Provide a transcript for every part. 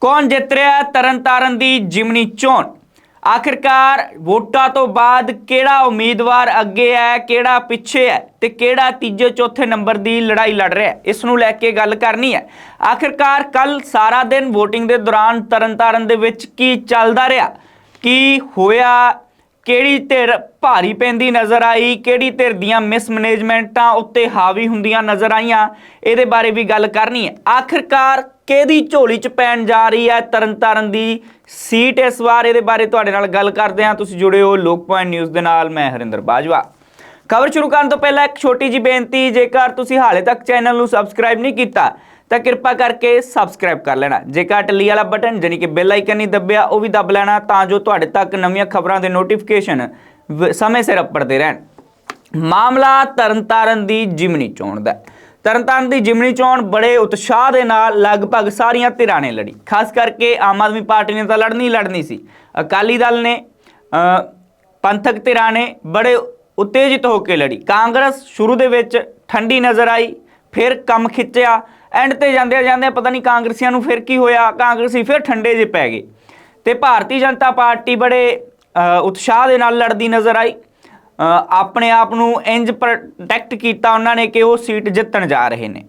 ਕੌਣ ਜਿੱਤ ਰਿਹਾ ਤਰਨਤਾਰਨ ਦੀ ਜਿਮਨੀ ਚੋਣ। ਆਖਿਰਕਾਰ ਵੋਟਾਂ ਤੋਂ ਬਾਅਦ ਕਿਹੜਾ ਉਮੀਦਵਾਰ ਅੱਗੇ ਹੈ, ਕਿਹੜਾ ਪਿੱਛੇ ਹੈ ਤੇ ਕਿਹੜਾ ਤੀਜੇ ਚੌਥੇ ਨੰਬਰ ਦੀ ਲੜਾਈ ਲੜ ਰਿਹਾ ਹੈ? ਇਸ ਨੂੰ ਲੈ ਕੇ ਗੱਲ ਕਰਨੀ ਹੈ। ਆਖਿਰਕਾਰ ਕੱਲ ਸਾਰਾ ਦਿਨ VOTING ਦੇ ਦੌਰਾਨ ਤਰਨਤਾਰਨ ਦੇ ਵਿੱਚ ਕੀ ਚੱਲਦਾ ਰਿਹਾ? ਕੀ ਹੋਇਆ? ਕਿਹੜੀ ਧਿਰ ਭਾਰੀ ਪੈਂਦੀ ਨਜ਼ਰ ਆਈ? ਕਿਹੜੀ ਧਿਰ ਦੀਆਂ ਮਿਸਮੈਨੇਜਮੈਂਟਾਂ ਉੱਤੇ ਹਾਵੀ ਹੁੰਦੀਆਂ ਨਜ਼ਰ ਆਈਆਂ? ਇਹਦੇ ਬਾਰੇ ਵੀ ਗੱਲ ਕਰਨੀ ਹੈ। ਆਖਿਰਕਾਰ ਕਿਹਦੀ ਝੋਲੀ 'ਚ ਪੈਣ ਜਾ ਰਹੀ ਹੈ? ਤਰਨਤਾਰਨ ਦੀ ਸੀਟ ਇਸ ਵਾਰ ਇਹਦੇ ਬਾਰੇ ਤੁਹਾਡੇ ਨਾਲ ਗੱਲ ਕਰਦੇ ਹਾਂ। ਤੁਸੀਂ ਜੁੜੇ ਹੋ ਲੋਕ ਪੁਆਇੰਟ ਨਿਊਜ਼ ਦੇ ਨਾਲ, ਮੈਂ ਹਰਿੰਦਰ ਬਾਜਵਾ। ਖਬਰ ਸ਼ੁਰੂ ਕਰਨ ਤੋਂ ਪਹਿਲਾਂ ਇੱਕ ਛੋਟੀ ਜੀ ਬੇਨਤੀ, ਜੇਕਰ ਤੁਸੀਂ ਹਾਲੇ ਤੱਕ ਚੈਨਲ ਨੂੰ ਸਬਸਕ੍ਰਾਈਬ ਨਹੀਂ ਕੀਤਾ, ਤਾਂ ਕਿਰਪਾ ਕਰਕੇ ਸਬਸਕ੍ਰਾਈਬ ਕਰ ਲੈਣਾ। ਜੇਕਰ ਟੱਲੀ ਵਾਲਾ ਬਟਨ ਜਾਨੀ ਕਿ ਬੈਲ ਆਈਕਨ ਨਹੀਂ ਦੱਬਿਆ, ਉਹ ਵੀ ਦੱਬ ਲੈਣਾ, ਤਾਂ ਜੋ ਤੁਹਾਡੇ ਤੱਕ ਨਵੀਆਂ ਖਬਰਾਂ ਦੇ ਨੋਟੀਫਿਕੇਸ਼ਨ ਸਮੇਂ ਸਿਰ ਅੱਪੜਦੇ ਰਹਿਣ। ਮਾਮਲਾ ਤਰਨਤਾਰਨ ਦੀ ਜਿਮਨੀ ਚੋਣ ਦਾ ਹੈ। ਤਰਨਤਾਰਨ ਦੀ ਜਿਮਨੀ ਚੋਣ ਬੜੇ ਉਤਸ਼ਾਹ ਦੇ ਨਾਲ ਲਗਭਗ ਸਾਰੀਆਂ ਧਿਰਾਂ ਨੇ ਲੜੀ। ਖਾਸ ਕਰਕੇ ਆਮ ਆਦਮੀ ਪਾਰਟੀ ਨੇ ਤਾਂ ਲੜਨੀ ਲੜਨੀ ਸੀ। ਅਕਾਲੀ ਦਲ ਨੇ ਪੰਥਕ ਧਿਰਾਂ ਨੇ ਬੜੇ ਉਤੇਜਿਤ ਹੋ ਕੇ ਲੜੀ। ਕਾਂਗਰਸ ਸ਼ੁਰੂ ਦੇ ਵਿੱਚ ਠੰਡੀ ਨਜ਼ਰ ਆਈ, ਫਿਰ ਕੰਮ ਖਿੱਚਿਆ, ਐਂਡ ਤੇ ਜਾਂਦੇ ਜਾਂਦੇ ਪਤਾ ਨਹੀਂ ਕਾਂਗਰਸੀਆਂ ਨੂੰ ਫਿਰ ਕੀ ਹੋਇਆ, ਕਾਂਗਰਸੀ ਫਿਰ ਠੰਡੇ ਜਿਹੇ ਪੈ ਗਏ। ਤੇ ਭਾਰਤੀ ਜਨਤਾ ਪਾਰਟੀ ਬੜੇ ਉਤਸ਼ਾਹ ਦੇ ਨਾਲ ਲੜਦੀ ਨਜ਼ਰ ਆਈ। ਆਪਣੇ ਆਪ ਨੂੰ ਇੰਜ ਪ੍ਰੋਟੈਕਟ ਕੀਤਾ ਉਹਨਾਂ ਨੇ ਕਿ ਉਹ ਸੀਟ ਜਿੱਤਣ ਜਾ ਰਹੇ ਨੇ।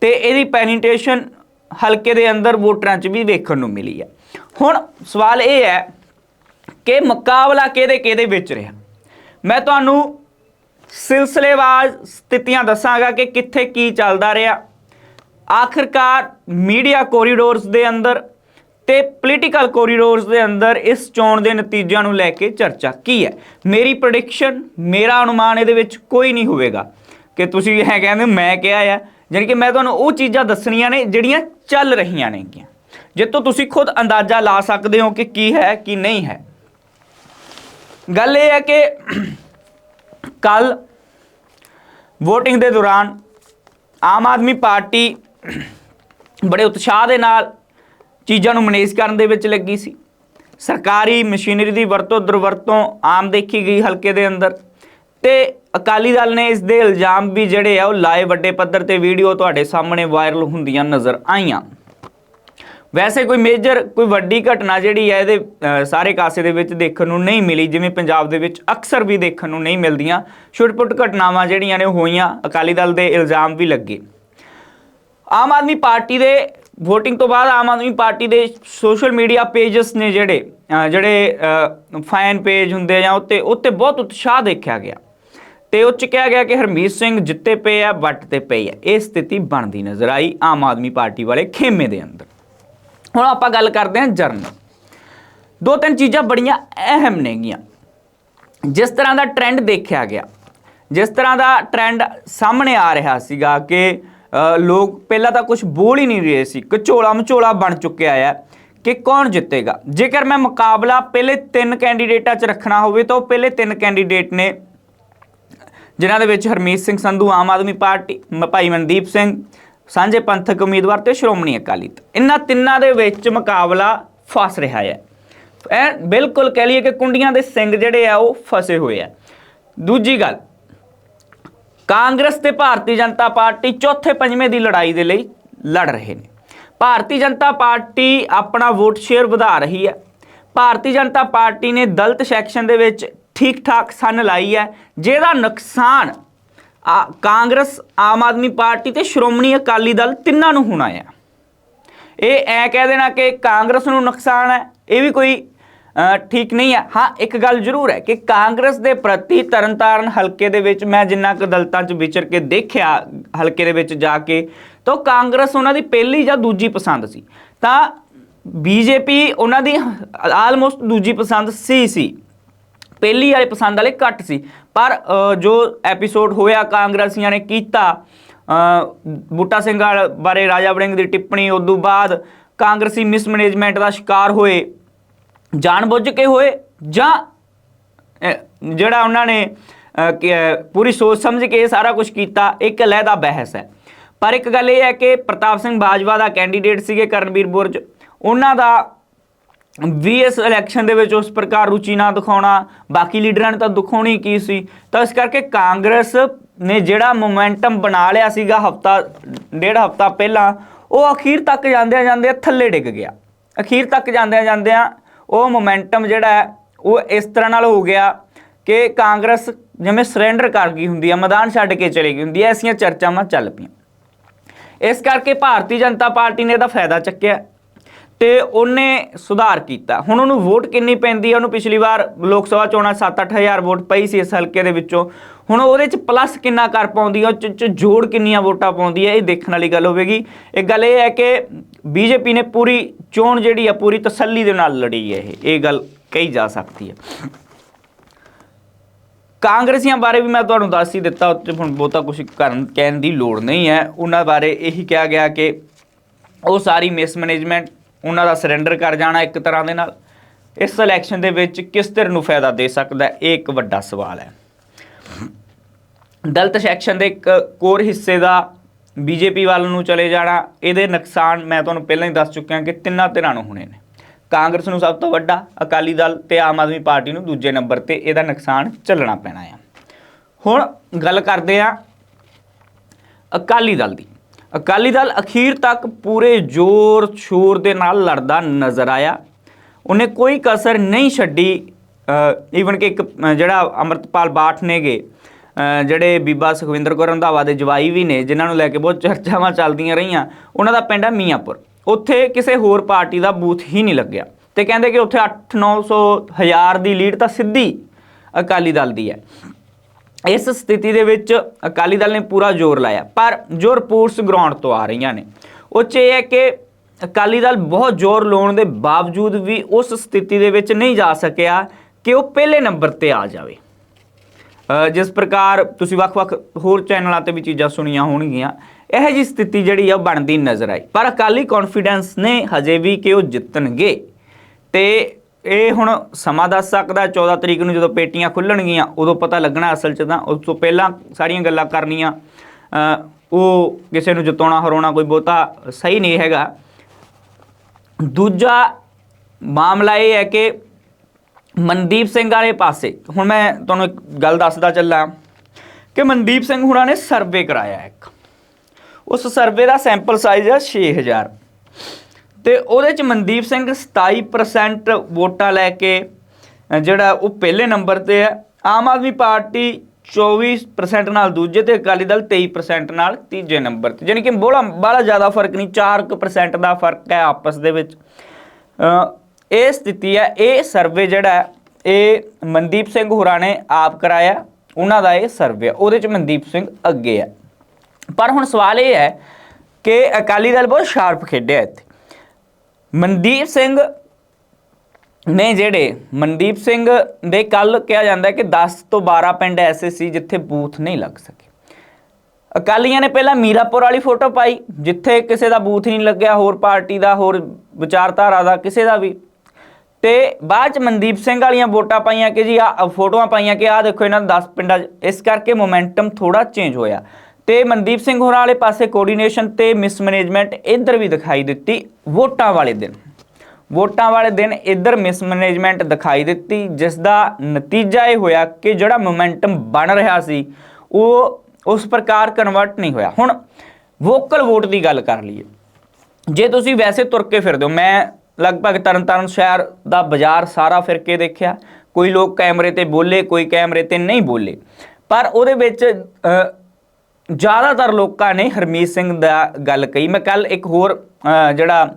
ਤੇ ਇਹਦੀ ਪੈਨੀਟੇਸ਼ਨ ਹਲਕੇ ਦੇ ਅੰਦਰ ਵੋਟਰਾਂ 'ਚ ਵੀ ਵੇਖਣ ਨੂੰ ਮਿਲੀ ਹੈ। ਹੁਣ ਸਵਾਲ ਇਹ ਹੈ ਕਿ ਮੁਕਾਬਲਾ ਕਿਹਦੇ ਕਿਹਦੇ ਵਿੱਚ ਰਿਹਾ? ਮੈਂ ਤੁਹਾਨੂੰ ਸਿਲਸਿਲੇਵਾਰ ਸਥਿਤੀਆਂ ਦੱਸਾਂਗਾ ਕਿ ਕਿੱਥੇ ਕੀ ਚੱਲਦਾ ਰਿਹਾ। ਆਖਿਰਕਾਰ ਮੀਡੀਆ ਕੋਰੀਡੋਰਸ ਦੇ ਅੰਦਰ ਤੇ ਪੋਲੀਟੀਕਲ ਕੋਰੀਡੋਰਸ ਦੇ ਅੰਦਰ ਇਸ ਚੋਣ ਦੇ ਨਤੀਜਿਆਂ ਨੂੰ ਲੈ ਕੇ ਚਰਚਾ ਕੀ ਹੈ? ਮੇਰੀ ਪ੍ਰੈਡਿਕਸ਼ਨ ਮੇਰਾ ਅਨੁਮਾਨ ਇਹਦੇ ਵਿੱਚ ਕੋਈ ਨਹੀਂ ਹੋਵੇਗਾ। ਕਿ ਤੁਸੀਂ ਇਹ ਕਹਿੰਦੇ ਮੈਂ ਕਿਹਾ ਆ, ਜਾਣੀ ਕਿ ਮੈਂ ਤੁਹਾਨੂੰ ਉਹ ਚੀਜ਼ਾਂ ਦੱਸਣੀਆਂ ਨੇ ਜਿਹੜੀਆਂ ਚੱਲ ਰਹੀਆਂ ਨੇਗੀਆਂ ਜਿੱਤੋਂ ਤੁਸੀਂ ਖੁਦ ਅੰਦਾਜ਼ਾ ਲਾ ਸਕਦੇ ਹੋ ਕਿ ਕੀ ਹੈ, ਕੀ ਨਹੀਂ ਹੈ। ਗੱਲ ਇਹ ਹੈ ਕਿ ਕੱਲ VOTING ਦੇ ਦੌਰਾਨ ਆਮ ਆਦਮੀ ਪਾਰਟੀ ਬੜੇ ਉਤਸ਼ਾਹ ਦੇ ਨਾਲ ਚੀਜ਼ਾਂ ਨੂੰ ਮੈਨੇਜ ਕਰਨ ਦੇ ਵਿੱਚ ਲੱਗੀ ਸੀ। ਸਰਕਾਰੀ ਮਸ਼ੀਨਰੀ ਦੀ ਵਰਤੋਂ ਦੁਰਵਰਤੋਂ ਆਮ ਦੇਖੀ ਗਈ ਹਲਕੇ ਦੇ ਅੰਦਰ। ਤੇ ਅਕਾਲੀ ਦਲ ਨੇ ਇਸ ਦੇ ਇਲਜ਼ਾਮ ਵੀ ਜਿਹੜੇ ਆ, ਉਹ ਲਾਏ ਵੱਡੇ ਪੱਧਰ ਤੇ ਵੀਡੀਓ ਤੁਹਾਡੇ ਸਾਹਮਣੇ ਵਾਇਰਲ ਹੁੰਦੀਆਂ ਨਜ਼ਰ ਆਈਆਂ। ਵੈਸੇ ਕੋਈ ਮੇਜਰ ਕੋਈ ਵੱਡੀ ਘਟਨਾ ਜਿਹੜੀ ਹੈ ਇਹਦੇ ਸਾਰੇ ਕਾਸੇ ਦੇ ਵਿੱਚ ਦੇਖਣ ਨੂੰ ਨਹੀਂ ਮਿਲੀ, ਜਿਵੇਂ ਪੰਜਾਬ ਦੇ ਵਿੱਚ ਅਕਸਰ ਵੀ ਦੇਖਣ ਨੂੰ ਨਹੀਂ ਮਿਲਦੀਆਂ। ਛੋਟ-ਪੁੱਟ ਘਟਨਾਵਾਂ ਜਿਹੜੀਆਂ ਨੇ ਉਹ ਹੋਈਆਂ, ਅਕਾਲੀ ਦਲ ਦੇ ਇਲਜ਼ਾਮ ਵੀ ਲੱਗੇ। ਆਮ ਆਦਮੀ ਪਾਰਟੀ ਦੇ VOTING ਤੋਂ ਬਾਅਦ ਆਮ ਆਦਮੀ ਪਾਰਟੀ ਦੇ ਸੋਸ਼ਲ ਮੀਡੀਆ ਪੇजेस ਨੇ ਜਿਹੜੇ ਜਿਹੜੇ ਫੈਨ ਪੇਜ ਹੁੰਦੇ ਜਾਂ ਉੱਤੇ ਉੱਤੇ ਬਹੁਤ ਉਤਸ਼ਾਹ ਦੇਖਿਆ ਗਿਆ। ਤੇ ਉਹ ਚ ਕਿਹਾ ਗਿਆ ਕਿ ਹਰਮੀਤ ਸਿੰਘ ਜਿੱਤੇ ਪਏ ਆ, ਵੱਟ ਤੇ ਪਏ ਆ। ਇਹ ਸਥਿਤੀ ਬਣਦੀ ਨਜ਼ਰ ਆਈ ਆਮ ਆਦਮੀ ਪਾਰਟੀ ਵਾਲੇ ਖੇਮੇ ਦੇ ਅੰਦਰ। ਹੁਣ ਆਪਾਂ ਗੱਲ ਕਰਦੇ ਹਾਂ ਜਰਨਲ। ਦੋ ਤਿੰਨ ਚੀਜ਼ਾਂ ਬੜੀਆਂ ਅਹਿਮ ਨੇਗੀਆਂ। ਜਿਸ ਤਰ੍ਹਾਂ ਦਾ ਟ੍ਰੈਂਡ ਦੇਖਿਆ ਗਿਆ, ਜਿਸ ਤਰ੍ਹਾਂ ਦਾ ਟ੍ਰੈਂਡ ਸਾਹਮਣੇ ਆ ਰਿਹਾ ਸੀਗਾ ਕਿ ਲੋਕ ਪਹਿਲਾਂ ਤਾਂ ਕੁਝ ਬੋਲ ਹੀ ਨਹੀਂ ਰਹੇ ਸੀ। ਕਚੋਲਾ ਮਚੋਲਾ ਬਣ ਚੁੱਕਿਆ ਆ ਕਿ ਕੌਣ ਜਿੱਤੇਗਾ? ਜੇਕਰ ਮੈਂ ਮੁਕਾਬਲਾ ਪਹਿਲੇ ਤਿੰਨ ਕੈਂਡੀਡੇਟਾਂ 'ਚ ਰੱਖਣਾ ਹੋਵੇ ਤਾਂ ਉਹ ਪਹਿਲੇ ਤਿੰਨ ਕੈਂਡੀਡੇਟ ਨੇ। ਜਿਨ੍ਹਾਂ ਦੇ ਵਿੱਚ ਹਰਮੀਤ ਸਿੰਘ ਸੰਧੂ, ਆਮ ਆਦਮੀ ਪਾਰਟੀ ਭਾਈ ਮਨਦੀਪ ਸਿੰਘ, ਸਾਂਝੇ ਪੰਥਕ ਉਮੀਦਵਾਰ ਤੇ ਸ਼੍ਰੋਮਣੀ ਅਕਾਲੀ ਦਲ ਇਹਨਾਂ ਤਿੰਨਾਂ ਦੇ ਵਿੱਚ ਮੁਕਾਬਲਾ ਫਸ ਰਿਹਾ ਹੈ ਐ ਬਿਲਕੁਲ ਕਹਿ ਲਈਏ ਕਿ ਕੁੰਡੀਆਂ ਦੇ ਸਿੰਘ ਜਿਹੜੇ ਆ, ਉਹ ਫਸੇ ਹੋਏ ਆ। ਦੂਜੀ ਗੱਲ ਕਾਂਗਰਸ ਤੇ ਭਾਰਤੀ ਜਨਤਾ ਪਾਰਟੀ ਚੌਥੇ ਪੰਜਵੇਂ ਦੀ ਲੜਾਈ ਦੇ ਲਈ ਲੜ ਰਹੇ ਨੇ। ਭਾਰਤੀ ਜਨਤਾ ਪਾਰਟੀ ਆਪਣਾ ਵੋਟ ਸ਼ੇਅਰ ਵਧਾ ਰਹੀ ਹੈ। ਭਾਰਤੀ ਜਨਤਾ ਪਾਰਟੀ ਨੇ ਦਲਤ ਸੈਕਸ਼ਨ ਦੇ ਵਿੱਚ ਠੀਕ ਠਾਕ ਸੰਨ ਲਾਈ ਹੈ ਜਿਹਦਾ ਨੁਕਸਾਨ ਆ, ਕਾਂਗਰਸ ਆਮ ਆਦਮੀ ਪਾਰਟੀ ਤੇ ਸ਼੍ਰੋਮਣੀ ਅਕਾਲੀ ਦਲ ਤਿੰਨਾਂ ਨੂੰ ਹੋਣਾ ਹੈ ਇਹ ਐ ਕਹਿ ਦੇਣਾ ਕਿ ਕਾਂਗਰਸ ਨੂੰ ਨੁਕਸਾਨ ਹੈ ਇਹ ਵੀ ਕੋਈ ਠੀਕ ਨਹੀਂ ਹੈ ਹਾਂ, ਇੱਕ ਗੱਲ ਜ਼ਰੂਰ ਹੈ ਕਿ ਕਾਂਗਰਸ ਦੇ ਪ੍ਰਤੀ ਤਰਨਤਾਰਨ ਹਲਕੇ ਦੇ ਵਿੱਚ ਮੈਂ ਜਿੰਨਾ ਕੁ ਦਲਤਾਂ 'ਚ ਵਿਚਰ ਕੇ ਦੇਖਿਆ ਹਲਕੇ ਦੇ ਵਿੱਚ ਜਾ ਕੇ, ਤਾਂ ਕਾਂਗਰਸ ਉਹਨਾਂ ਦੀ ਪਹਿਲੀ ਜਾਂ ਦੂਜੀ ਪਸੰਦ ਸੀ। ਤਾਂ ਬੀਜੇਪੀ ਉਹਨਾਂ ਦੀ ਆਲਮੋਸਟ ਦੂਜੀ ਪਸੰਦ ਸੀ ਸੀ। ਪਹਿਲੀ ਵਾਲੇ ਪਸੰਦ ਵਾਲੇ ਘੱਟ ਸੀ। ਪਰ ਜੋ ਐਪੀਸੋਡ ਹੋਇਆ ਕਾਂਗਰਸੀਆਂ ਨੇ ਕੀਤਾ ਬੂਟਾ ਸਿੰਘ ਵਾਲ- ਬਾਰੇ ਰਾਜਾ ਵੜਿੰਗ ਦੀ ਟਿੱਪਣੀ ਉਸ ਤੋਂ ਬਾਅਦ ਕਾਂਗਰਸੀ ਮਿਸਮੈਨੇਜਮੈਂਟ ਦਾ ਸ਼ਿਕਾਰ ਹੋਏ। ਜਾਣਬੁੱਝ ਕੇ ਹੋਏ ਜਾਂ ਜਿਹੜਾ ਉਹਨਾਂ ਨੇ ਪੂਰੀ ਸੋਚ ਸਮਝ ਕੇ ਸਾਰਾ ਕੁਝ ਕੀਤਾ, ਇੱਕ ਲਹਿਦਾ ਬਹਿਸ ਹੈ। ਪਰ ਇੱਕ ਗੱਲ ਇਹ ਹੈ ਕਿ ਪ੍ਰਤਾਪ ਸਿੰਘ ਬਾਜਵਾ ਦਾ ਕੈਂਡੀਡੇਟ ਸੀਗੇ ਕਰਨਵੀਰ ਬੁਰਜ। ਉਹਨਾਂ ਦਾ ਵੀ ਇਸ ਇਲੈਕਸ਼ਨ ਦੇ ਵਿੱਚ ਉਸ ਪ੍ਰਕਾਰ ਰੁਚੀ ਨਾ ਦਿਖਾਉਣਾ, ਬਾਕੀ ਲੀਡਰਾਂ ਨੇ ਤਾਂ ਦਿਖਾਉਣੀ ਕੀ ਸੀ? ਤਾਂ ਇਸ ਕਰਕੇ ਕਾਂਗਰਸ ਨੇ ਜਿਹੜਾ ਮੋਮੈਂਟਮ ਬਣਾ ਲਿਆ ਸੀਗਾ ਹਫਤਾ, ਡੇਢ ਹਫਤਾ ਪਹਿਲਾਂ, ਉਹ ਅਖੀਰ ਤੱਕ ਜਾਂਦਿਆਂ ਜਾਂਦਿਆਂ ਥੱਲੇ ਡਿੱਗ ਗਿਆ। ਅਖੀਰ ਤੱਕ ਜਾਂਦਿਆਂ ਜਾਂਦਿਆਂ ਉਹ ਮੋਮੈਂਟਮ ਜਿਹੜਾ ਹੈ, ਉਹ ਇਸ ਤਰ੍ਹਾਂ ਨਾਲ ਹੋ ਗਿਆ ਕਿ ਕਾਂਗਰਸ ਜਿਵੇਂ ਸਰੈਂਡਰ ਕਰ ਗਈ ਹੁੰਦੀ ਹੈ ਮੈਦਾਨ ਛੱਡ ਕੇ ਚਲੀ ਗਈ ਹੁੰਦੀ ਹੈ ਐਸੀਆਂ ਚਰਚਾਵਾਂ ਚੱਲ ਪਈਆਂ। ਇਸ ਕਰਕੇ ਭਾਰਤੀ ਜਨਤਾ ਪਾਰਟੀ ਨੇ ਇਹਦਾ ਫਾਇਦਾ ਚੱਕਿਆ ਤੇ ਉਹਨੇ ਸੁਧਾਰ ਕੀਤਾ। ਹੁਣ ਉਹਨੂੰ ਵੋਟ ਕਿੰਨੀ ਪੈਂਦੀ ਹੈ ਉਹਨੂੰ ਪਿਛਲੀ ਵਾਰ ਲੋਕ ਸਭਾ ਚੋਣਾਂ 7-8000 ਵੋਟ ਪਈ ਸੀ ਇਸ ਹਲਕੇ ਦੇ ਵਿੱਚੋਂ। ਹੁਣ ਉਹਦੇ ਚ ਪਲੱਸ ਕਿੰਨਾ ਕਰ ਪਾਉਂਦੀ ਹੈ ਉਹ ਚ ਜੋੜ ਕਿੰਨੀਆਂ ਵੋਟਾਂ ਪਾਉਂਦੀ ਹੈ ਇਹ ਦੇਖਣ ਵਾਲੀ ਗੱਲ ਹੋਵੇਗੀ। ਇੱਕ ਗੱਲ ਇਹ ਹੈ ਕਿ ਬੀਜੇਪੀ ਨੇ ਪੂਰੀ ਚੋਣ ਜਿਹੜੀ ਆ ਪੂਰੀ ਤਸੱਲੀ ਦੇ ਨਾਲ ਲੜੀ ਹੈ ਇਹ। ਇਹ ਗੱਲ ਕਹੀ ਜਾ ਸਕਦੀ ਹੈ। ਕਾਂਗਰਸੀਆਂ ਬਾਰੇ ਵੀ ਮੈਂ ਤੁਹਾਨੂੰ ਦੱਸ ਹੀ ਦਿੱਤਾ ਉੱਤੇ ਹੁਣ ਬਹੁਤਾ ਕੁਝ ਕਰਨ ਕਹਿਣ ਦੀ ਲੋੜ ਨਹੀਂ ਹੈ। ਉਹਨਾਂ ਬਾਰੇ ਇਹੀ ਕਿਹਾ ਗਿਆ ਕਿ ਉਹ ਸਾਰੀ ਮਿਸਮੈਨੇਜਮੈਂਟ ਉਹਨਾਂ ਦਾ ਸਰੈਂਡਰ ਕਰ ਜਾਣਾ ਇੱਕ ਤਰ੍ਹਾਂ ਦੇ ਨਾਲ। ਇਸ ਇਲੈਕਸ਼ਨ ਦੇ ਵਿੱਚ ਕਿਸ ਧਿਰ ਨੂੰ ਫਾਇਦਾ ਦੇ ਸਕਦਾ ਹੈ, ਇਹ ਇੱਕ ਵੱਡਾ ਸਵਾਲ ਹੈ। ਦਲਤ ਸੈਕਸ਼ਨ ਦੇ ਇੱਕ ਕੋਰ ਹਿੱਸੇ ਦਾ ਬੀਜੇਪੀ ਵੱਲ ਨੂੰ ਚਲੇ ਜਾਣਾ, ਇਹਦੇ ਨੁਕਸਾਨ ਮੈਂ ਤੁਹਾਨੂੰ ਪਹਿਲਾਂ ਹੀ ਦੱਸ ਚੁੱਕਿਆ ਕਿ ਤਿੰਨਾਂ ਧਿਰਾਂ ਨੂੰ ਹੋਣੇ ਨੇ। ਕਾਂਗਰਸ ਨੂੰ ਸਭ ਤੋਂ ਵੱਡਾ, ਅਕਾਲੀ ਦਲ ਤੇ ਆਮ ਆਦਮੀ ਪਾਰਟੀ ਨੂੰ ਦੂਜੇ ਨੰਬਰ ਤੇ ਇਹਦਾ ਨੁਕਸਾਨ ਝੱਲਣਾ ਪੈਣਾ ਆ। ਹੁਣ ਗੱਲ ਕਰਦੇ ਆ ਅਕਾਲੀ ਦਲ ਦੀ। ਅਕਾਲੀ ਦਲ ਅਖੀਰ ਤੱਕ ਪੂਰੇ ਜ਼ੋਰ ਸ਼ੋਰ ਦੇ ਨਾਲ ਲੜਦਾ ਨਜ਼ਰ ਆਇਆ। ਉਹਨੇ ਕੋਈ ਕਸਰ ਨਹੀਂ ਛੱਡੀ। ਈਵਨ ਕਿ ਇੱਕ ਜਿਹੜਾ ਅਮਰਤਪਾਲ ਬਾਠ ਨੇਗੇ ਜਿਹੜੇ ਬੀਬਾ ਸੁਖਵਿੰਦਰ ਕੌਰ ਰੰਧਾਵਾ ਦੇ ਜਵਾਈ ਵੀ ਨੇ, ਜਿਨ੍ਹਾਂ ਨੂੰ ਲੈ ਕੇ ਬਹੁਤ ਚਰਚਾਵਾਂ ਚੱਲਦੀਆਂ ਰਹੀਆਂ, ਉਹਨਾਂ ਦਾ ਪਿੰਡ ਹੈ ਮੀਆਂਪੁਰ। ਉੱਥੇ ਕਿਸੇ ਹੋਰ ਪਾਰਟੀ ਦਾ ਬੂਥ ਹੀ ਨਹੀਂ ਲੱਗਿਆ ਤੇ ਕਹਿੰਦੇ ਕਿ ਉੱਥੇ 8-900 ਹਜ਼ਾਰ ਦੀ ਲੀਡ ਤਾਂ ਸਿੱਧੀ ਅਕਾਲੀ ਦਲ ਦੀ ਹੈ। ਇਸ ਸਥਿਤੀ ਦੇ ਵਿੱਚ ਅਕਾਲੀ ਦਲ ਨੇ ਪੂਰਾ ਜ਼ੋਰ ਲਾਇਆ, ਪਰ ਜੋ ਰਿਪੋਰਟਸ ਗਰਾਊਂਡ ਤੋਂ ਆ ਰਹੀਆਂ ਨੇ। ਉਹ 'ਚ ਇਹ ਹੈ ਕਿ ਅਕਾਲੀ ਦਲ ਬਹੁਤ ਜ਼ੋਰ ਲਾਉਣ ਦੇ ਬਾਵਜੂਦ ਵੀ ਉਸ ਸਥਿਤੀ ਦੇ ਵਿੱਚ ਨਹੀਂ ਜਾ ਸਕਿਆ ਕਿ ਉਹ ਪਹਿਲੇ ਨੰਬਰ ਤੇ ਆ ਜਾਵੇ। ਜਿਸ ਪ੍ਰਕਾਰ ਤੁਸੀਂ ਵੱਖ-ਵੱਖ ਹੋਰ ਚੈਨਲਾਂ ਤੇ ਵੀ ਚੀਜ਼ਾਂ ਸੁਣੀਆਂ ਹੋਣਗੀਆਂ ਇਹ ਜੀ ਸਥਿਤੀ ਜਿਹੜੀ ਆ ਉਹ ਬਣਦੀ ਨਜ਼ਰ ਆਈ। ਪਰ ਅਕਾਲੀ ਕੌਨਫੀਡੈਂਸ ਨੇ ਹਜੇ ਵੀ ਕਿ ਉਹ ਜਿੱਤਣਗੇ। ਤੇ ਇਹ ਹੁਣ ਸਮਾਂ ਦੱਸ ਸਕਦਾ ਹੈ, 14 ਤਰੀਕ ਨੂੰ ਜਦੋਂ ਪੇਟੀਆਂ ਖੁੱਲਣਗੀਆਂ ਉਦੋਂ ਪਤਾ ਲੱਗਣਾ ਅਸਲ 'ਚ ਤਾਂ ਉਸ ਤੋਂ ਪਹਿਲਾਂ ਸਾਰੀਆਂ ਗੱਲਾਂ ਕਰਨੀਆਂ। ਉਹ ਕਿਸੇ ਨੂੰ ਜਿਤਾਉਣਾ ਹਰਾਉਣਾ ਕੋਈ ਬਹੁਤਾ ਸਹੀ ਨਹੀਂ ਹੈਗਾ। ਦੂਜਾ ਮਾਮਲਾ ਇਹ ਹੈ ਕਿ ਮਨਦੀਪ ਸਿੰਘ ਵਾਲੇ ਪਾਸੇ, ਹੁਣ ਮੈਂ ਤੁਹਾਨੂੰ ਇੱਕ ਗੱਲ ਦੱਸਦਾ ਚੱਲਾਂ ਕਿ ਮਨਦੀਪ ਸਿੰਘ ਹੁਣਾਂ ਨੇ ਸਰਵੇ ਕਰਾਇਆ ਇੱਕ। ਉਸ ਸਰਵੇ ਦਾ ਸੈਂਪਲ ਸਾਈਜ਼ ਹੈ 6000 ਤੇ ਉਹਦੇ ਚ ਮਨਦੀਪ ਸਿੰਘ 27% ਵੋਟਾਂ ਲੈ ਕੇ ਜਿਹੜਾ ਉਹ ਪਹਿਲੇ ਨੰਬਰ ਤੇ ਹੈ ਆਮ ਆਦਮੀ ਪਾਰਟੀ 24% ਨਾਲ ਦੂਜੇ ਤੇ ਅਕਾਲੀ ਦਲ 23% ਨਾਲ ਤੀਜੇ ਨੰਬਰ ਤੇ। ਯਾਨੀ ਕਿ ਬੋਲਾ ਬੜਾ ਜ਼ਿਆਦਾ ਫ਼ਰਕ ਨਹੀਂ 4% ਦਾ ਫ਼ਰਕ ਹੈ ਆਪਸ ਦੇ ਵਿੱਚ। ਇਹ ਸਥਿਤੀ ਹੈ, ਇਹ ਸਰਵੇ ਜਿਹੜਾ ਇਹ ਮਨਦੀਪ ਸਿੰਘ ਹੋਰਾਂ ਨੇ ਆਪ ਕਰਾਇਆ, ਉਹਨਾਂ ਦਾ ਇਹ ਸਰਵੇ ਉਹਦੇ ਚ ਮਨਦੀਪ ਸਿੰਘ ਅੱਗੇ ਹੈ। ਪਰ ਹੁਣ ਸਵਾਲ ਇਹ ਹੈ ਕਿ ਅਕਾਲੀ ਦਲ ਬਹੁਤ ਸ਼ਾਰਪ ਖੇਡਿਆ ਇੱਥੇ। ਮਨਦੀਪ ਸਿੰਘ ਨੇ ਜਿਹੜੇ, ਮਨਦੀਪ ਸਿੰਘ ਦੇ ਕੱਲ ਕਿਹਾ ਜਾਂਦਾ ਕਿ 10 ਤੋਂ 12 ਪਿੰਡ ਐਸੇ ਸੀ ਜਿੱਥੇ ਬੂਥ ਨਹੀਂ ਲੱਗ ਸਕੇ। ਅਕਾਲੀਆਂ ਨੇ ਪਹਿਲਾਂ ਮੀਰਾਪੁਰ ਵਾਲੀ ਫੋਟੋ ਪਾਈ, ਜਿੱਥੇ ਕਿਸੇ ਦਾ ਬੂਥ ਨਹੀਂ ਲੱਗਿਆ, ਹੋਰ ਪਾਰਟੀ ਦਾ, ਹੋਰ ਵਿਚਾਰਧਾਰਾ ਦਾ, ਕਿਸੇ ਦਾ ਵੀ। ਤੇ ਬਾਅਦ ਚ ਮਨਦੀਪ ਸਿੰਘ ਵਾਲੀਆਂ ਵੋਟਾਂ ਪਾਈਆਂ ਕਿ ਜੀ ਆ ਫੋਟੋਆਂ ਪਾਈਆਂ ਕਿ ਆ ਦੇਖੋ ਇਹਨਾਂ ਦੇ 10 ਪਿੰਡਾਂ 'ਚ। ਇਸ ਕਰਕੇ ਮੋਮੈਂਟਮ ਥੋੜਾ ਚੇਂਜ ਹੋਇਆ। ਤੇ ਮਨਦੀਪ ਸਿੰਘ ਹੋਰਾਂ ਵਾਲੇ ਪਾਸੇ ਕੋਆਰਡੀਨੇਸ਼ਨ ਤੇ ਮਿਸਮੈਨੇਜਮੈਂਟ ਇੱਧਰ ਵੀ ਦਿਖਾਈ ਦਿੱਤੀ ਵੋਟਾਂ ਵਾਲੇ ਦਿਨ। ਵੋਟਾਂ ਵਾਲੇ ਦਿਨ ਇੱਧਰ ਮਿਸਮੈਨੇਜਮੈਂਟ ਦਿਖਾਈ ਦਿੱਤੀ, ਜਿਸ ਦਾ ਨਤੀਜਾ ਇਹ ਹੋਇਆ ਕਿ ਜਿਹੜਾ ਮੋਮੈਂਟਮ ਬਣ ਰਿਹਾ ਸੀ, ਉਹ ਉਸ ਪ੍ਰਕਾਰ ਕਨਵਰਟ ਨਹੀਂ ਹੋਇਆ। ਹੁਣ ਵੋਕਲ ਵੋਟ ਦੀ ਗੱਲ ਕਰ ਲਈਏ। ਜੇ ਤੁਸੀਂ ਵੈਸੇ ਤੁਰ ਕੇ ਫਿਰਦੇ ਹੋ, ਮੈਂ ਲਗਭਗ ਤਰਨਤਾਰਨ ਸ਼ਹਿਰ ਦਾ ਬਾਜ਼ਾਰ ਸਾਰਾ ਫਿਰ ਕੇ ਦੇਖਿਆ। ਕੋਈ ਲੋਕ ਕੈਮਰੇ ਤੇ ਬੋਲੇ, ਕੋਈ ਕੈਮਰੇ ਤੇ ਨਹੀਂ ਬੋਲੇ। ਪਰ ਉਹਦੇ ਵਿੱਚ ਜ਼ਿਆਦਾਤਰ ਲੋਕਾਂ ਨੇ ਹਰਮੀਤ ਸਿੰਘ ਦਾ ਗੱਲ ਕਹੀ। ਮੈਂ ਕੱਲ ਇੱਕ ਹੋਰ ਜਿਹੜਾ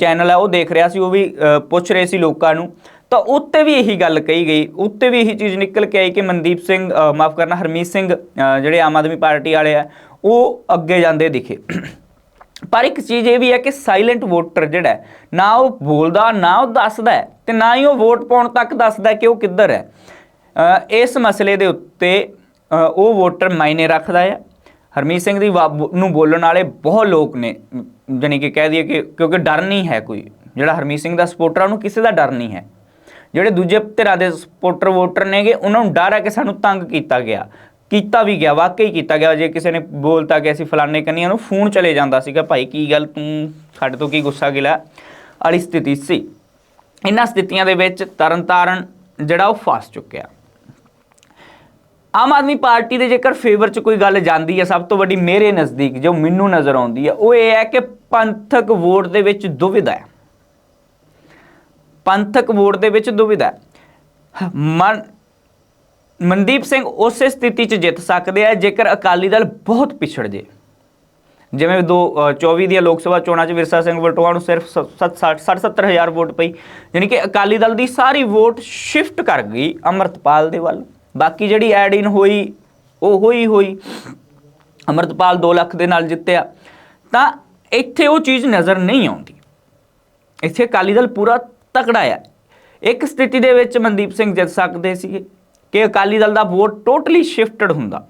ਚੈਨਲ ਹੈ ਉਹ ਦੇਖ ਰਿਹਾ ਸੀ, ਉਹ ਵੀ ਪੁੱਛ ਰਹੇ ਸੀ ਲੋਕਾਂ ਨੂੰ। ਤਾਂ ਉੱਤੇ ਵੀ ਇਹੀ ਗੱਲ ਕਹੀ ਗਈ। ਉੱਤੇ ਵੀ ਇਹੀ ਚੀਜ਼ ਨਿਕਲ ਕੇ ਆਈ ਕਿ ਮਨਦੀਪ ਸਿੰਘ ਮਾਫ ਕਰਨਾ, ਹਰਮੀਤ ਸਿੰਘ ਜਿਹੜੇ ਆਮ ਆਦਮੀ ਪਾਰਟੀ ਵਾਲੇ ਆ, ਉਹ ਅੱਗੇ ਜਾਂਦੇ ਦਿਖੇ। ਪਰ ਇੱਕ ਚੀਜ਼ ਇਹ ਵੀ ਹੈ ਕਿ ਸਾਇਲੈਂਟ ਵੋਟਰ ਜਿਹੜਾ ਨਾ ਉਹ ਬੋਲਦਾ ਨਾ ਉਹ ਦੱਸਦਾ ਹੈ, ਤੇ ਨਾ ਹੀ ਉਹ ਵੋਟ ਪਾਉਣ ਤੱਕ ਦੱਸਦਾ ਕਿ ਉਹ ਕਿੱਧਰ ਹੈ। ਇਸ ਮਸਲੇ ਦੇ ਉੱਤੇ ਉਹ ਵੋਟਰ ਮਾਇਨੇ ਰੱਖਦਾ ਹੈ। ਹਰਮੀਤ ਸਿੰਘ ਦੀ ਵਾ- ਨੂੰ ਬੋਲਣ ਵਾਲੇ ਬਹੁਤ ਲੋਕ ਨੇ ਜਾਣੀ ਕਿ ਕਹਿ ਦਈਏ ਕਿ ਕਿਉਂਕਿ ਡਰ ਨਹੀਂ ਹੈ ਕੋਈ। ਜਿਹੜਾ ਹਰਮੀਤ ਸਿੰਘ ਦਾ ਸਪੋਰਟਰ ਆ, ਉਹਨੂੰ ਕਿਸੇ ਦਾ ਡਰ ਨਹੀਂ ਹੈ। ਜਿਹੜੇ ਦੂਜੇ ਧਿਰਾਂ ਦੇ ਸਪੋਰਟਰ ਵੋਟਰ ਨੇਗੇ ਉਹਨਾਂ ਨੂੰ ਡਰ ਹੈ ਕਿ ਸਾਨੂੰ ਤੰਗ ਕੀਤਾ ਗਿਆ। ਕੀਤਾ ਵੀ ਗਿਆ, ਵਾਕਈ ਕੀਤਾ ਗਿਆ। ਜੇ ਕਿਸੇ ਨੇ ਬੋਲਤਾ ਕਿ ਅਸੀਂ ਫਲਾਣੇ ਕੰਨੀਆਂ ਨੂੰ ਫੋਨ ਚਲੇ ਜਾਂਦਾ ਸੀਗਾ, ਭਾਈ ਕੀ ਗੱਲ ਤੂੰ ਸਾਡੇ ਤੋਂ ਕੀ ਗੁੱਸਾ ਗਿਲਾ? ਵਾਲੀ ਸਥਿਤੀ ਸੀ। ਇਹਨਾਂ ਸਥਿਤੀਆਂ ਦੇ ਵਿੱਚ ਤਰਨਤਾਰਨ ਜਿਹੜਾ ਉਹ ਫਸ ਚੁੱਕਿਆ। ਆਮ ਆਦਮੀ ਪਾਰਟੀ ਦੇ ਜੇਕਰ ਫੇਵਰ 'ਚ ਕੋਈ ਗੱਲ ਜਾਂਦੀ ਹੈ, ਸਭ ਤੋਂ ਵੱਡੀ ਮੇਰੇ ਨਜ਼ਦੀਕ ਜੋ ਮੈਨੂੰ ਨਜ਼ਰ ਆਉਂਦੀ ਹੈ, ਉਹ ਇਹ ਹੈ ਕਿ ਪੰਥਕ ਵੋਟ ਦੇ ਵਿੱਚ ਦੁਵਿਧਾ ਹੈ। ਪੰਥਕ ਵੋਟ ਦੇ ਵਿੱਚ ਦੁਵਿਧਾ ਹੈ। ਮਨ ਮਨਦੀਪ ਸਿੰਘ ਉਸੇ ਸਥਿਤੀ 'ਚ ਜਿੱਤ ਸਕਦੇ ਆ ਜੇਕਰ ਅਕਾਲੀ ਦਲ ਬਹੁਤ ਪਿਛੜ ਜੇ। ਜਿਵੇਂ ਦੋ ਅ, 24 ਦੀਆਂ ਲੋਕ ਸਭਾ ਚੋਣਾਂ 'ਚ ਵਿਰਸਾ ਸਿੰਘ ਵਲਟੋਆ ਨੂੰ ਸਿਰਫ 60 ਹਜ਼ਾਰ ਵੋਟ ਪਈ। ਯਾਨੀ ਕਿ ਅਕਾਲੀ ਦਲ ਦੀ ਸਾਰੀ ਵੋਟ ਸ਼ਿਫਟ ਕਰ ਗਈ ਅਮਰਤਪਾਲ ਦੇ ਵੱਲ। ਬਾਕੀ ਜਿਹੜੀ ਐਡ ਇਨ ਹੋਈ ਉਹ ਹੋਈ ਹੋਈ। ਅਮਰਤਪਾਲ 2 ਲੱਖ ਦੇ ਨਾਲ ਜਿੱਤਿਆ। ਤਾਂ ਇੱਥੇ ਉਹ ਚੀਜ਼ ਨਜ਼ਰ ਨਹੀਂ ਆਉਂਦੀ। ਇੱਥੇ ਅਕਾਲੀ ਦਲ ਪੂਰਾ ਤਕੜਾ ਆ। ਇੱਕ ਸਥਿਤੀ ਦੇ ਵਿੱਚ ਮਨਦੀਪ ਸਿੰਘ ਜਿੱਤ ਸਕਦੇ ਸੀਗੇ। ਕਿ ਅਕਾਲੀ ਦਲ ਦਾ ਵੋਟ ਟੋਟਲੀ ਸ਼ਿਫਟਡ ਹੁੰਦਾ।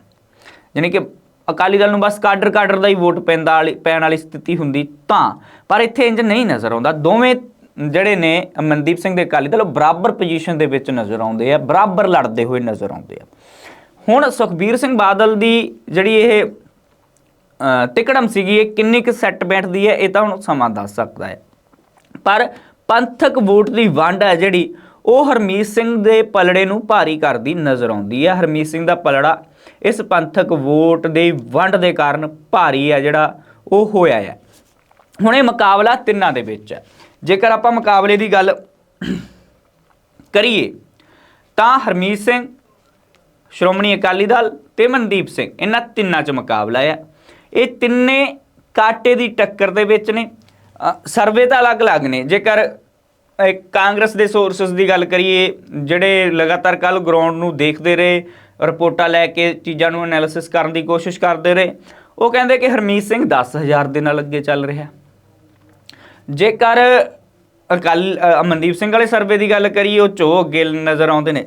ਯਾਨੀ ਕਿ ਅਕਾਲੀ ਦਲ ਨੂੰ ਬਸ ਕਾਡਰ ਕਾਡਰ ਦਾ ਹੀ ਵੋਟ ਪੈਂਦਾ ਵਾਲੀ ਪੈਣ ਵਾਲੀ ਸਥਿਤੀ ਹੁੰਦੀ ਤਾਂ। ਪਰ ਇੱਥੇ ਇੰਜ ਨਹੀਂ ਨਜ਼ਰ ਆਉਂਦਾ। ਦੋਵੇਂ ਜਿਹੜੇ ਨੇ ਮਨਦੀਪ ਸਿੰਘ ਦੇ ਅਕਾਲੀ ਦਲ, ਉਹ ਬਰਾਬਰ ਪੋਜੀਸ਼ਨ ਦੇ ਵਿੱਚ ਨਜ਼ਰ ਆਉਂਦੇ ਆ, ਬਰਾਬਰ ਲੜਦੇ ਹੋਏ ਨਜ਼ਰ ਆਉਂਦੇ ਆ। ਹੁਣ ਸੁਖਬੀਰ ਸਿੰਘ ਬਾਦਲ ਦੀ ਜਿਹੜੀ ਇਹ ਤਿਕੜਮ ਸੀਗੀ, ਇਹ ਕਿੰਨੀ ਕੁ ਸੈੱਟ ਬੈਠਦੀ ਹੈ, ਇਹ ਤਾਂ ਹੁਣ ਸਮਾਂ ਦੱਸ ਸਕਦਾ ਹੈ। ਪਰ ਪੰਥਕ ਵੋਟ ਦੀ ਵੰਡ ਹੈ ਜਿਹੜੀ ਉਹ ਹਰਮੀਤ ਸਿੰਘ ਦੇ ਪਲੜੇ ਨੂੰ ਭਾਰੀ ਕਰਦੀ ਨਜ਼ਰ ਆਉਂਦੀ ਹੈ। ਹਰਮੀਤ ਸਿੰਘ ਦਾ ਪਲੜਾ ਇਸ ਪੰਥਕ ਵੋਟ ਦੀ ਵੰਡ ਦੇ ਕਾਰਨ ਭਾਰੀ ਹੈ, ਜਿਹੜਾ ਉਹ ਹੋਇਆ ਹੈ। ਹੁਣ ਇਹ ਮੁਕਾਬਲਾ ਤਿੰਨਾਂ ਦੇ ਵਿੱਚ ਹੈ। ਜੇਕਰ ਆਪਾਂ ਮੁਕਾਬਲੇ ਦੀ ਗੱਲ ਕਰੀਏ, ਤਾਂ ਹਰਮੀਤ ਸਿੰਘ, ਸ਼੍ਰੋਮਣੀ ਅਕਾਲੀ ਦਲ ਤੇ ਮਨਦੀਪ ਸਿੰਘ, ਇਹਨਾਂ ਤਿੰਨਾਂ 'ਚ ਮੁਕਾਬਲਾ ਆ ਇਹ ਤਿੰਨੇ ਕਾਟੇ ਦੀ ਟੱਕਰ ਦੇ ਵਿੱਚ ਨੇ। ਸਰਵੇ ਤਾਂ ਅਲੱਗ-ਅਲੱਗ ਨੇ। ਜੇਕਰ ਕਾਂਗਰਸ ਦੇ ਸੋਰਸਸ ਦੀ ਗੱਲ ਕਰੀਏ ਜਿਹੜੇ ਲਗਾਤਾਰ ਕੱਲ ਗਰਾਊਂਡ ਨੂੰ ਦੇਖਦੇ ਰਹੇ ਰਿਪੋਰਟਾਂ ਲੈ ਕੇ ਚੀਜ਼ਾਂ ਨੂੰ ਐਨਾਲਿਸਿਸ ਕਰਨ ਦੀ ਕੋਸ਼ਿਸ਼ ਕਰਦੇ ਰਹੇ ਉਹ ਕਹਿੰਦੇ ਕਿ ਹਰਮੀਤ ਸਿੰਘ 10000 ਦੇ ਨਾਲ ਅੱਗੇ ਚੱਲ ਰਿਹਾ। ਜੇਕਰ ਅਕਾਲ ਅ, ਮਨਦੀਪ ਸਿੰਘ ਵਾਲੇ ਸਰਵੇ ਦੀ ਗੱਲ ਕਰੀਏ ਉਹ ਚੋ ਅੱਗੇ ਨਜ਼ਰ ਆਉਂਦੇ ਨੇ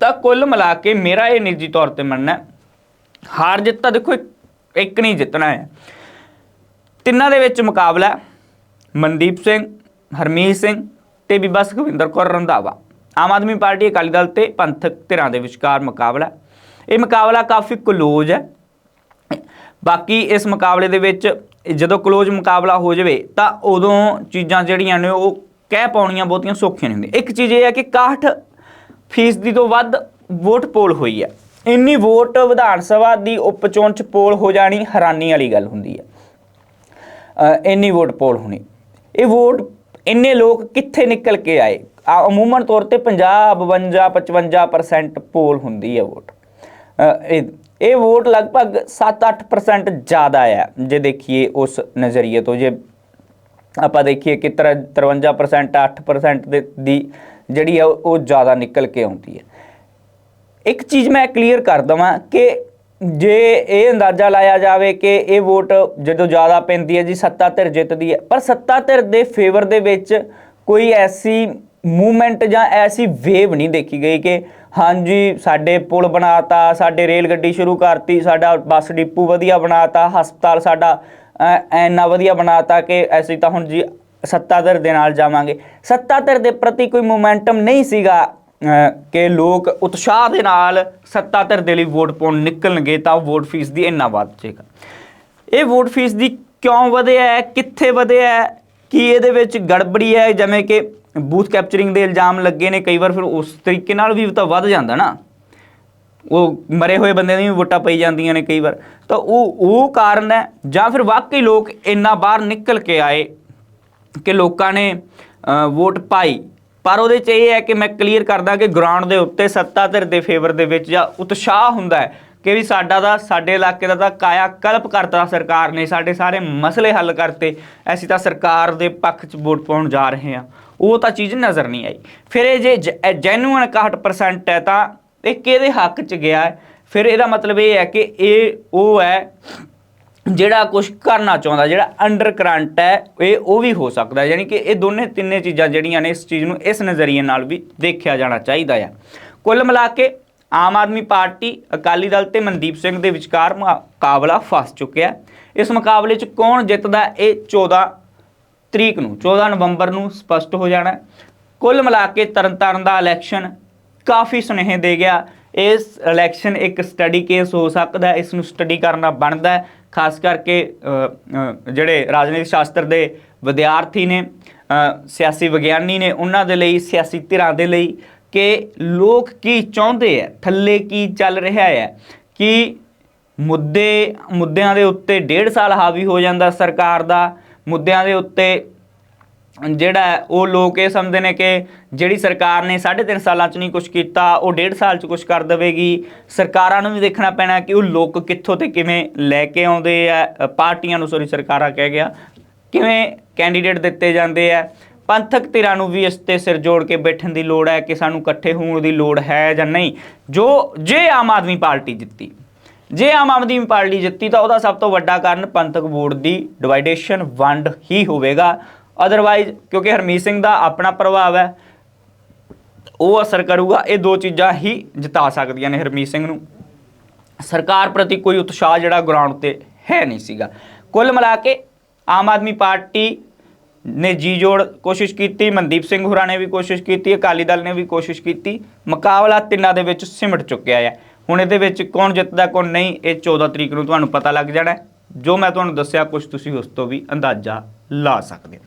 ਤਾਂ ਕੁੱਲ ਮਿਲਾ ਕੇ ਮੇਰਾ ਇਹ ਨਿੱਜੀ ਤੌਰ ਤੇ ਮੰਨਣਾ ਹਾਰ ਜਿੱਤ ਤਾਂ ਦੇਖੋ ਇੱਕ- ਨਹੀਂ ਜਿੱਤਣਾ ਹੈ। ਤਿੰਨਾਂ ਦੇ ਵਿੱਚ ਮੁਕਾਬਲਾ ਮਨਦੀਪ ਸਿੰਘ ਹਰਮੀਤ ਸਿੰਘ ਤੇ ਬੀਬਾ ਸੁਖਵਿੰਦਰ ਕੌਰ ਰੰਧਾਵਾ। ਆਮ ਆਦਮੀ ਪਾਰਟੀ ਅਕਾਲੀ ਦਲ ਤੇ ਪੰਥਕ ਧਿਰਾਂ ਦੇ ਵਿਚਕਾਰ ਮੁਕਾਬਲਾ ਇਹ ਮੁਕਾਬਲਾ ਕਾਫੀ ਕਲੋਜ਼ ਹੈ। ਬਾਕੀ ਇਸ ਮੁਕਾਬਲੇ ਦੇ ਵਿੱਚ ਜਦੋਂ ਕਲੋਜ਼ ਮੁਕਾਬਲਾ ਹੋ ਜਾਵੇ ਤਾਂ ਉਦੋਂ ਚੀਜ਼ਾਂ ਜਿਹੜੀਆਂ ਨੇ ਉਹ ਕਹਿ ਪਾਉਣੀਆਂ ਬਹੁਤੀਆਂ ਸੌਖੀਆਂ ਨਹੀਂ ਹੁੰਦੀਆਂ। ਇੱਕ ਚੀਜ਼ ਇਹ ਹੈ ਕਿ 61 ਫੀਸਦੀ ਤੋਂ ਵੱਧ ਵੋਟ ਪੋਲ ਹੋਈ ਹੈ। ਇੰਨੀ ਵੋਟ ਵਿਧਾਨ ਸਭਾ ਦੀ ਉਪ ਚੋਣ ਚ ਪੋਲ ਹੋ ਜਾਣੀ ਹੈਰਾਨੀ ਵਾਲੀ ਗੱਲ ਹੁੰਦੀ ਹੈ। ਇੰਨੀ ਵੋਟ ਪੋਲ ਹੋਣੀ। ਇਹ ਵੋਟ ਇੰਨੇ ਲੋਕ ਕਿੱਥੇ ਨਿਕਲ ਕੇ ਆਏ? ਅਮੂਮਨ ਤੌਰ ਤੇ 50 52 55% ਪੋਲ ਹੁੰਦੀ ਹੈ ਵੋਟ ਇਹ ਇਹ ਵੋਟ ਲਗਭਗ 7-8% ਜ਼ਿਆਦਾ ਹੈ। ਜੇ ਦੇਖੀਏ ਉਸ ਨਜ਼ਰੀਏ ਤੋਂ, ਜੇ ਆਪਾਂ ਦੇਖੀਏ ਕਿ 53% 8% ਦੇ, ਦੀ ਜਿਹੜੀ ਹੈ ਉਹ ਉਹ ਜ਼ਿਆਦਾ ਨਿਕਲ ਕੇ ਆਉਂਦੀ ਹੈ। ਇੱਕ ਚੀਜ਼ ਮੈਂ ਕਲੀਅਰ ਕਰ ਦਵਾਂ ਕਿ ਜੇ ਇਹ ਅੰਦਾਜ਼ਾ ਲਾਇਆ ਜਾਵੇ ਕਿ ਇਹ ਵੋਟ ਜਦੋਂ ਜ਼ਿਆਦਾ ਪੈਂਦੀ ਹੈ ਜੀ ਸੱਤਾ ਧਿਰ ਜਿੱਤਦੀ ਹੈ ਪਰ ਸੱਤਾ ਧਿਰ ਦੇ ਫੇਵਰ ਦੇ ਵਿੱਚ ਕੋਈ ਐਸੀ ਮੂਵਮੈਂਟ ਜਾਂ ਐਸੀ ਵੇਵ ਨਹੀਂ ਦੇਖੀ ਗਈ ਕਿ ਹਾਂਜੀ ਸਾਡੇ ਪੁਲ ਬਣਾਤਾ ਸਾਡੇ ਰੇਲ ਗੱਡੀ ਸ਼ੁਰੂ ਕਰਤੀ ਸਾਡਾ ਬੱਸ ਡਿਪੂ ਵਧੀਆ ਬਣਾਤਾ ਹਸਪਤਾਲ ਸਾਡਾ ਅ, ਐਨਾ ਵਧੀਆ ਬਣਾਤਾ ਕਿ ਅਸੀਂ ਤਾਂ ਹੁਣ ਜੀ ਸੱਤਾਧਰ ਦੇ ਨਾਲ ਜਾਵਾਂਗੇ। ਸੱਤਾਧਰ ਦੇ ਪ੍ਰਤੀ ਕੋਈ ਮੋਮੈਂਟਮ ਨਹੀਂ ਸੀਗਾ। ਕਿ ਲੋਕ ਉਤਸ਼ਾਹ ਦੇ ਨਾਲ ਸੱਤਾ ਧਿਰ ਦੇ ਲਈ ਵੋਟ ਪਾਉਣ ਨਿਕਲਣਗੇ ਤਾਂ ਵੋਟ ਫੀਸ ਦੀ ਇੰਨਾ ਵੱਧ ਜਾਏਗਾ। ਇਹ ਵੋਟ ਫੀਸ ਦੀ ਕਿਉਂ ਵਧਿਆ ਹੈ? ਕਿੱਥੇ ਵਧਿਆ ਹੈ? ਕੀ ਇਹਦੇ ਵਿੱਚ ਗੜਬੜੀ ਹੈ? ਜਿਵੇਂ ਕਿ ਬੂਥ ਕੈਪਚਰਿੰਗ ਦੇ ਇਲਜ਼ਾਮ ਲੱਗੇ ਨੇ, ਕਈ ਵਾਰ ਫਿਰ ਉਸ ਤਰੀਕੇ ਨਾਲ ਵੀ ਤਾਂ ਵੱਧ ਜਾਂਦਾ ਨਾ। ਉਹ ਮਰੇ ਹੋਏ ਬੰਦੇ ਦੀਆਂ ਵੀ ਵੋਟਾਂ ਪਈ ਜਾਂਦੀਆਂ ਨੇ ਕਈ ਵਾਰ। ਤਾਂ ਉਹ ਉਹ ਕਾਰਨ ਹੈ, ਜਾਂ ਫਿਰ ਵਾਕਈ ਲੋਕ ਇੰਨਾ ਬਾਹਰ ਨਿਕਲ ਕੇ ਆਏ ਕਿ ਲੋਕਾਂ ਨੇ ਵੋਟ ਪਾਈ। ਪਰ ਉਹਦੇ ਚ ਇਹ ਹੈ ਕਿ ਮੈਂ ਕਲੀਅਰ ਕਰਦਾ ਕਿ ਗਰਾਊਂਡ ਦੇ ਉੱਤੇ ਸੱਤਾ ਧਿਰ ਦੇ ਫੇਵਰ ਦੇ ਵਿੱਚ ਜਾਂ ਉਤਸ਼ਾਹ ਹੁੰਦਾ ਹੈ ਕਿ ਵੀ ਸਾਡਾ ਦਾ, ਸਾਡੇ ਇਲਾਕੇ ਦਾ ਤਾਂ ਕਾਇਆ ਕਲਪ ਕਰਤਾ ਸਰਕਾਰ ਨੇ, ਸਾਡੇ ਸਾਰੇ ਮਸਲੇ ਹੱਲ ਕਰਤੇ, ਅਸੀਂ ਤਾਂ ਸਰਕਾਰ ਦੇ ਪੱਖ 'ਚ ਵੋਟ ਪਾਉਣ ਜਾ ਰਹੇ ਹਾਂ। ਉਹ ਤਾਂ ਚੀਜ਼ ਨਜ਼ਰ ਨਹੀਂ ਆਈ। ਫਿਰ ਇਹ ਜੇ ਜੈਨੂਅਨ 61% ਹੈ ਤਾਂ ਇਹ ਕਿਹਦੇ ਹੱਕ 'ਚ ਗਿਆ ਹੈ? ਫਿਰ ਇਹਦਾ ਮਤਲਬ ਇਹ ਹੈ ਕਿ ਇਹ ਉਹ ਹੈ ਜਿਹੜਾ ਕੁਝ ਕਰਨਾ ਚਾਹੁੰਦਾ, ਜਿਹੜਾ ਅੰਡਰ ਕਰੰਟ ਹੈ, ਇਹ ਉਹ ਵੀ ਹੋ ਸਕਦਾ ਹੈ। ਯਾਨੀ ਕਿ ਇਹ ਦੋਨੇ ਤਿੰਨੇ ਚੀਜ਼ਾਂ ਜਿਹੜੀਆਂ ਨੇ ਇਸ ਚੀਜ਼ ਨੂੰ ਇਸ ਨਜ਼ਰੀਏ ਨਾਲ ਵੀ ਦੇਖਿਆ ਜਾਣਾ ਚਾਹੀਦਾ ਹੈ ਕੁੱਲ ਮਿਲਾ ਕੇ ਆਮ ਆਦਮੀ ਪਾਰਟੀ, ਅਕਾਲੀ ਦਲ ਤੇ ਮਨਦੀਪ ਸਿੰਘ ਦੇ ਵਿਚਕਾਰ ਮੁਕਾਬਲਾ ਫਸ ਚੁੱਕਿਆ ਇਸ ਮੁਕਾਬਲੇ 'ਚ ਕੌਣ ਜਿੱਤਦਾ ਇਹ 14 ਤਰੀਕ ਨੂੰ 14 ਨਵੰਬਰ ਨੂੰ ਸਪਸ਼ਟ ਹੋ ਜਾਣਾ ਕੁੱਲ ਮਿਲਾ ਕੇ ਤਰਨਤਾਰਨ ਦਾ ਇਲੈਕਸ਼ਨ ਕਾਫੀ ਸੁਨੇਹੇ ਦੇ ਗਿਆ। ਇਸ ਇਲੈਕਸ਼ਨ ਇੱਕ ਸਟੱਡੀ ਕੇਸ ਹੋ ਸਕਦਾ ਇਸ ਨੂੰ ਸਟੱਡੀ ਕਰਨਾ ਬਣਦਾ ਹੈ। ਖਾਸ ਕਰਕੇ ਜਿਹੜੇ ਰਾਜਨੀਤਿਕ ਸ਼ਾਸਤਰ ਦੇ ਵਿਦਿਆਰਥੀ ਨੇ ਸਿਆਸੀ ਵਿਗਿਆਨੀ ਨੇ, ਉਹਨਾਂ ਦੇ ਲਈ, ਸਿਆਸੀ ਧਿਰਾਂ ਦੇ ਲਈ ਕਿ ਲੋਕ ਕੀ ਚਾਹੁੰਦੇ ਆ, ਥੱਲੇ ਕੀ ਚੱਲ ਰਿਹਾ ਹੈ ਕਿ ਮੁੱਦੇ, ਮੁੱਦਿਆਂ ਦੇ ਉੱਤੇ ਡੇਢ ਸਾਲ ਹਾਵੀ ਹੋ ਜਾਂਦਾ ਸਰਕਾਰ ਦਾ, ਮੁੱਦਿਆਂ ਦੇ ਉੱਤੇ ਜਿਹੜਾ ਉਹ ਲੋਕ ਇਹ ਸਮਝਦੇ ਨੇ ਕਿ ਜਿਹੜੀ ਸਰਕਾਰ ਨੇ 3.5 ਸਾਲਾਂ 'ਚ ਨਹੀਂ ਕੁਝ ਕੀਤਾ, ਉਹ 1.5 ਸਾਲ 'ਚ ਕੁਝ ਕਰ ਦੇਵੇਗੀ। ਸਰਕਾਰਾਂ ਨੂੰ ਵੀ ਦੇਖਣਾ ਪੈਣਾ ਕਿ ਉਹ ਲੋਕ ਕਿੱਥੋਂ ਤੇ ਕਿਵੇਂ ਲੈ ਕੇ ਆਉਂਦੇ ਆ ਪਾਰਟੀਆਂ ਨੂੰ ਸੌਰੀ ਸਰਕਾਰਾਂ ਕਹਿ ਗਿਆ। ਕਿਵੇਂ ਕੈਂਡੀਡੇਟ ਦਿੱਤੇ ਜਾਂਦੇ ਆ। ਪੰਥਕ ਧਿਰਾਂ ਨੂੰ ਵੀ ਇਸ ਤੇ ਸਿਰ ਜੋੜ ਕੇ ਬੈਠਣ ਦੀ ਲੋੜ ਹੈ ਕਿ ਸਾਨੂੰ ਇਕੱਠੇ ਹੋਣ ਦੀ ਲੋੜ ਹੈ ਜਾਂ ਨਹੀਂ। ਜੋ, ਜੇ ਆਮ ਆਦਮੀ ਪਾਰਟੀ ਜਿੱਤੀ, ਜੇ ਆਮ ਆਦਮੀ ਪਾਰਟੀ ਜਿੱਤੀ ਤਾਂ ਉਹਦਾ ਸਭ ਤੋਂ ਵੱਡਾ ਕਾਰਨ ਪੰਥਕ ਵੋਟ ਦੀ ਡਿਵਾਈਡੇਸ਼ਨ ਵੰਡ ਹੀ ਹੋਵੇਗਾ। ਅਦਰਵਾਈਜ਼ ਕਿਉਂਕਿ ਹਰਮੀਤ ਸਿੰਘ ਦਾ ਆਪਣਾ ਪ੍ਰਭਾਵ ਹੈ, ਉਹ ਅਸਰ ਕਰੂਗਾ, ਇਹ ਦੋ ਚੀਜ਼ਾਂ ਹੀ ਜਿਤਾ ਸਕਦੀਆਂ ਨੇ ਹਰਮੀਤ ਸਿੰਘ ਨੂੰ। ਸਰਕਾਰ ਪ੍ਰਤੀ ਕੋਈ ਉਤਸ਼ਾਹ ਜਿਹੜਾ ਗਰਾਊਂਡ ਤੇ ਹੈ ਨਹੀਂ ਸੀਗਾ। ਕੁੱਲ ਮਿਲਾ ਕੇ ਆਮ ਆਦਮੀ ਪਾਰਟੀ ਨੇ ਜੀ ਜੋੜ ਕੋਸ਼ਿਸ਼ ਕੀਤੀ, ਮਨਦੀਪ ਸਿੰਘ ਹੁਰਾਂ ਨੇ ਵੀ ਕੋਸ਼ਿਸ਼ ਕੀਤੀ, ਅਕਾਲੀ ਦਲ ਨੇ ਵੀ ਕੋਸ਼ਿਸ਼ ਕੀਤੀ, ਮੁਕਾਬਲਾ ਤਿੰਨਾਂ ਦੇ ਵਿੱਚ ਸਿਮਟ ਚੁੱਕਿਆ ਹੈ। ਹੁਣ ਇਹਦੇ ਵਿੱਚ ਕੌਣ ਜਿੱਤਦਾ, ਕੌਣ ਨਹੀਂ, ਇਹ 14 ਤਰੀਕ ਨੂੰ ਤੁਹਾਨੂੰ ਪਤਾ ਲੱਗ ਜਾਣਾ ਜੋ ਮੈਂ ਤੁਹਾਨੂੰ ਦੱਸਿਆ ਕੁਝ ਤੁਸੀਂ ਉਸ ਤੋਂ ਵੀ ਅੰਦਾਜ਼ਾ ਲਾ ਸਕਦੇ ਹੋ।